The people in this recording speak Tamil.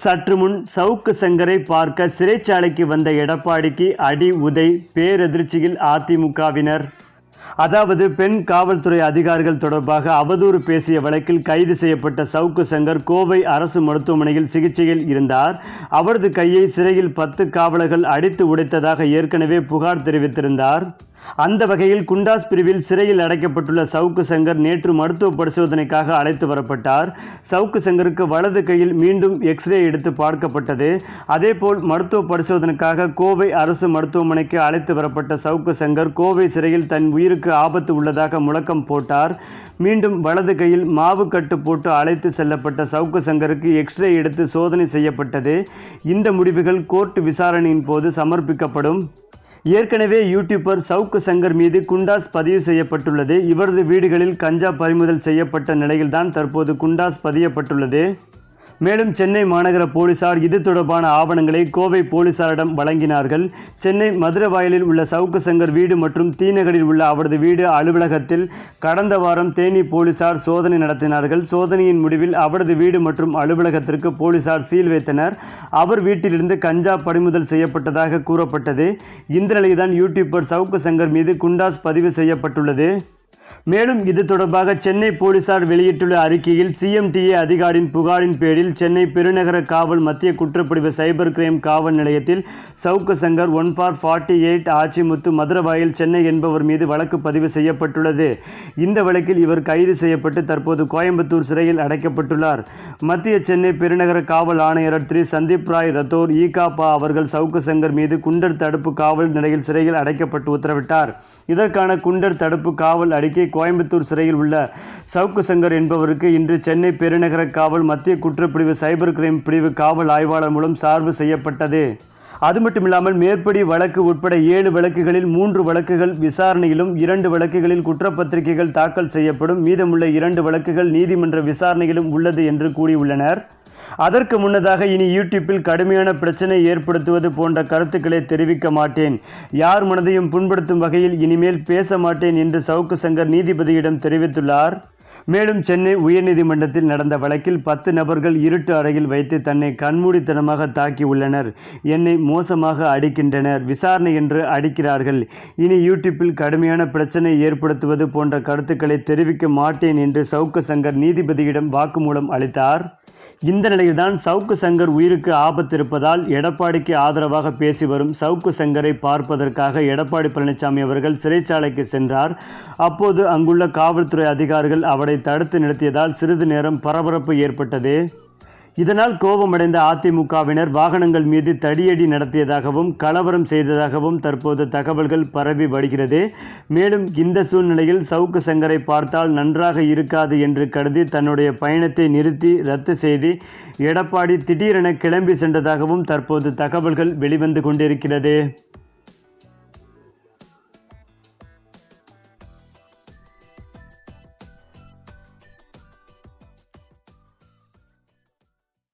சற்று முன் சவுக்கு சங்கரை பார்க்க சிறைச்சாலைக்கு வந்த எடப்பாடிக்கு அடி உதை பேரதிர்ச்சியில் அதிமுகவினர். அதாவது பெண் காவல்துறை அதிகாரிகள் தொடர்பாக அவதூறு பேசிய வழக்கில் கைது செய்யப்பட்ட சவுக்கு சங்கர் கோவை அரசு மருத்துவமனையில் சிகிச்சையில் இருந்தார். அவரது கையை சிறையில் பத்து காவலர்கள் அடித்து உடைத்ததாக ஏற்கனவே புகார் தெரிவித்திருந்தார். அந்த வகையில் குண்டாஸ் பிரிவில் சிறையில் அடைக்கப்பட்டுள்ள சவுக்கு சங்கர் நேற்று மருத்துவ பரிசோதனைக்காக அழைத்து வரப்பட்டார். சவுக்கு சங்கருக்கு வலது கையில் மீண்டும் எக்ஸ்ரே எடுத்து பார்க்கப்பட்டது. அதேபோல் மருத்துவ பரிசோதனைக்காக கோவை அரசு மருத்துவமனைக்கு அழைத்து வரப்பட்ட சவுக்கு சங்கர் கோவை சிறையில் தன் உயிருக்கு ஆபத்து உள்ளதாக முழக்கம் போட்டார். மீண்டும் வலது கையில் மாவு கட்டு போட்டு அழைத்து செல்லப்பட்ட சவுக்கு சங்கருக்கு எக்ஸ்ரே எடுத்து சோதனை செய்யப்பட்டது. இந்த முடிவுகள் கோர்ட் விசாரணையின் போது சமர்ப்பிக்கப்படும். ஏற்கனவே யூடியூபர் சவுக்கு சங்கர் மீது குண்டாஸ் பதிவு செய்யப்பட்டுள்ளது. இவரது வீடுகளில் கஞ்சா பறிமுதல் செய்யப்பட்ட நிலையில்தான் தற்போது குண்டாஸ் பதியப்பட்டுள்ளது. மேலும் சென்னை மாநகர போலீசார் இது தொடர்பான ஆவணங்களை கோவை போலீசாரிடம் வழங்கினார்கள். சென்னை மதுரவாயலில் உள்ள சவுக்கு சங்கர் வீடு மற்றும் தீநகரில் உள்ள அவரது வீடு அலுவலகத்தில் கடந்த வாரம் தேனி போலீசார் சோதனை நடத்தினார்கள். சோதனையின் முடிவில் அவரது வீடு மற்றும் அலுவலகத்திற்கு போலீசார் சீல் வைத்தனர். அவர் வீட்டிலிருந்து கஞ்சா பறிமுதல் செய்யப்பட்டதாக கூறப்பட்டது. இந்த நிலையில்தான் யூடியூபர் சவுக்கு சங்கர் மீது குண்டாஸ் பதிவு செய்யப்பட்டுள்ளது. மேலும் இது தொடர்பாக சென்னை போலீசார் வெளியிட்டுள்ள அறிக்கையில் சிஎம்டிஏ அதிகாரியின் புகாரின் பேரில் சென்னை பெருநகர காவல் மத்திய குற்றப்பிரிவு சைபர் கிரைம் காவல் நிலையத்தில் Savukku Shankar one four forty eight Achimuthu Maduravoyal Chennai என்பவர் மீது வழக்கு பதிவு செய்யப்பட்டுள்ளது. இந்த வழக்கில் இவர் கைது செய்யப்பட்டு தற்போது கோயம்புத்தூர் சிறையில் அடைக்கப்பட்டுள்ளார். மத்திய சென்னை பெருநகர காவல் ஆணையர் திரு சந்தீப் ராய் ரத்தோர் ஈகாபா அவர்கள் சவுக்கு சங்கர் மீது குண்டர் தடுப்பு காவல் நிலையில் சிறையில் அடைக்கப்பட்டு உத்தரவிட்டார். இதற்கான குண்டர் தடுப்பு காவல் அடி அறிக்கை கோயம்புத்தூர் சிறையில் உள்ள சவுக்கு சங்கர் என்பவருக்கு இன்று சென்னை பெருநகர காவல் மத்திய குற்றப்பிரிவு சைபர் கிரைம் பிரிவு காவல் ஆய்வாளர் மூலம் சார்பு செய்யப்பட்டது. அது மட்டுமில்லாமல் மேற்படி வழக்கு உட்பட ஏழு வழக்குகளில் மூன்று வழக்குகள் விசாரணையிலும் இரண்டு வழக்குகளில் குற்றப்பத்திரிகைகள் தாக்கல் செய்யப்படும் மீதமுள்ள இரண்டு வழக்குகள் நீதிமன்ற விசாரணையிலும் உள்ளது என்று கூறியுள்ளனர். அதற்கு முன்னதாக இனி யூடியூப்பில் கடுமையான பிரச்சனை ஏற்படுத்துவது போன்ற கருத்துக்களை தெரிவிக்க மாட்டேன். யார் மனதையும் புண்படுத்தும் வகையில் இனிமேல் பேச மாட்டேன் என்று சவுக்கு சங்கர் நீதிபதியிடம் தெரிவித்துள்ளார். மேலும் சென்னை உயர்நீதிமன்றத்தில் நடந்த வழக்கில் பத்து நபர்கள் இருட்டு அறையில் வைத்து தன்னை கண்மூடித்தனமாக தாக்கி உள்ளனர். என்னை மோசமாக அடிக்கின்றனர் விசாரணை என்று அடிக்கிறார்கள். இனி யூடியூப்பில் கடுமையான பிரச்சனை ஏற்படுத்துவது போன்ற கருத்துக்களை தெரிவிக்க மாட்டேன் என்று சவுக்கு சங்கர் நீதிபதியிடம் வாக்குமூலம் அளித்தார். இந்த நிலையில்தான் சவுக்கு சங்கர் உயிருக்கு ஆபத்து இருப்பதால் எடப்பாடிக்கு ஆதரவாக பேசி வரும் சவுக்கு சங்கரை பார்ப்பதற்காக எடப்பாடி பழனிசாமி அவர்கள் சிறைச்சாலைக்கு சென்றார். அப்போது அங்குள்ள காவல்துறை அதிகாரிகள் அவரை தடுத்து நிறுத்தியதால் சிறிது நேரம் பரபரப்பு ஏற்பட்டது. இதனால் கோபமடைந்த அதிமுகவினர் வாகனங்கள் மீது தடியடி நடத்தியதாகவும் கலவரம் செய்ததாகவும் தற்போது தகவல்கள் பரவி வருகிறது. மேலும் இந்த சூழ்நிலையில் சவுக்கு சங்கரை பார்த்தால் நன்றாக இருக்காது என்று கருதி தன்னுடைய பயணத்தை நிறுத்தி ரத்து செய்து எடப்பாடி திடீரென கிளம்பி சென்றதாகவும் தற்போது தகவல்கள் வெளிவந்து கொண்டிருக்கிறது.